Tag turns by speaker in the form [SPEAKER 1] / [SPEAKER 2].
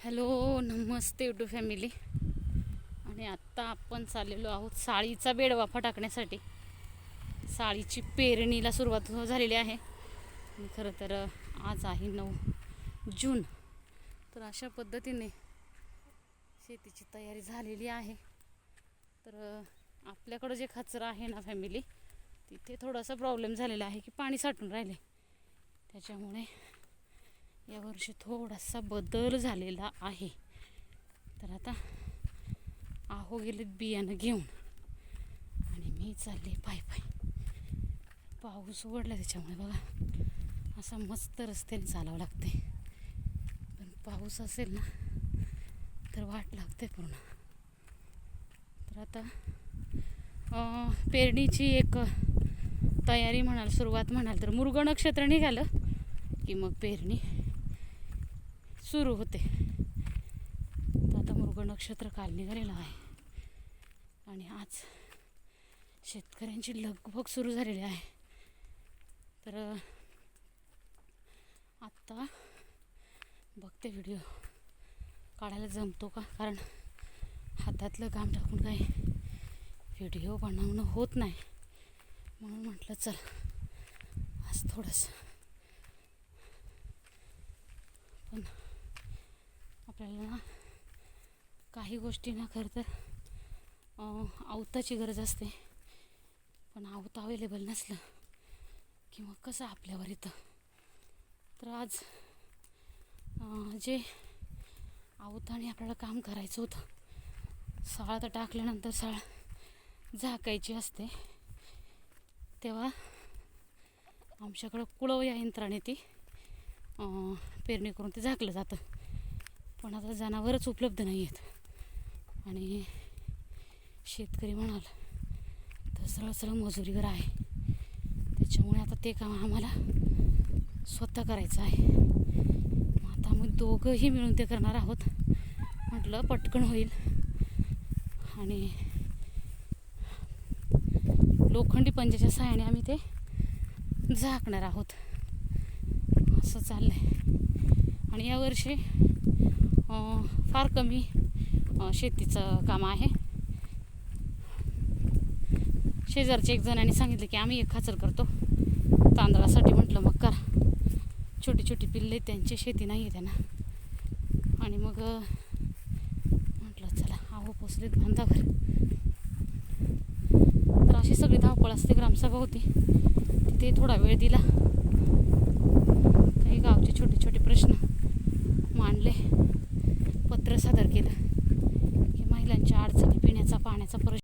[SPEAKER 1] Hello नमस्ते YouTube family. आणि आत्ता आपण चाललेलो आहोत साळीचा बेडवाफा टाकण्यासाठी. साळीची पेरणीला सुरुवात झालेली आहे. खरं तर आज आहे नऊ जून. तर अशा पद्धतीने शेतीची तयारी झालेली आहे. तर आपल्याकडं जे खचरा आहे ना फॅमिली तिथे थोडासा प्रॉब्लेम झालेला आहे की पाणी साठून राहिले. त्याच्यामुळे यावर्षी थोडासा बदल झालेला आहे. तर आता आहो गेलेत बियाणं घेऊन. आणि मी चालले पाय पाय. पाऊस उघडला त्याच्यामुळे बघा. असा मस्त रस्त्याने चालावं लागते पण पाऊस असेल ना तर वाट लागते पूर्ण. तर आता पेरणीची एक तयारी म्हणाल सुरुवात म्हणाल तर मृग नक्षत्र निघालं की मग पेरणी. सुरू होते. तर आता मृग नक्षत्र काल निघालेलं आहे. आणि आज शेतकऱ्यांची लगबग सुरू झालेली आहे. तर आत्ता बघते व्हिडिओ. काढायला जमतो का? कारण हातातलं काम टाकून काही व्हिडिओ बनवणं होत नाही. म्हणून म्हटलं चल आज थोडंसं पण आपल्याला ना काही गोष्टी ना खरं तर आवताची गरज असते. पण आवत अवेलेबल नसलं की मग कसं आपल्यावर येतं? तर आज जे आवताने आपल्याला काम करायचं होतं साळ तर टाकल्यानंतर साळ झाकायची असते. तेव्हा आमच्याकडं कुळव या यंत्राने ती पेरणी करून ते झाकलं जातं. पण आता जनावरच उपलब्ध नाही आहेत आणि शेतकरी म्हणाल तर सरळ सरळ मजुरीवर आहे. त्याच्यामुळे आता ते काम आम्हाला स्वतः करायचं आहे. मग आता आम्ही दोघंही मिळून ते करणार आहोत. म्हटलं पटकन होईल. आणि लोखंडी पंजाच्या सहाय्याने आम्ही ते झाकणार आहोत. असं चाललं आहे आणि यावर्षी फार कमी शेतीचं काम आहे. शेजारच्या एक जणांनी सांगितलं की आम्ही एक खाचर करतो. तांदळासाठी म्हटलं मग करा. छोटी छोटी पिल्ले त्यांची शेती नाही आहे त्यांना. आणि मग म्हटलं चला आहो पोचलेत बांधावर. तर अशी सगळी धावपळ असते ग्रामसभा होती. तिथे थोडा वेळ दिला. काही गावचे छोटे छोटे प्रश्न मांडले. सादर केलं. की महिलांच्या अडचणी पिण्याचा पाण्याचा प्रश्न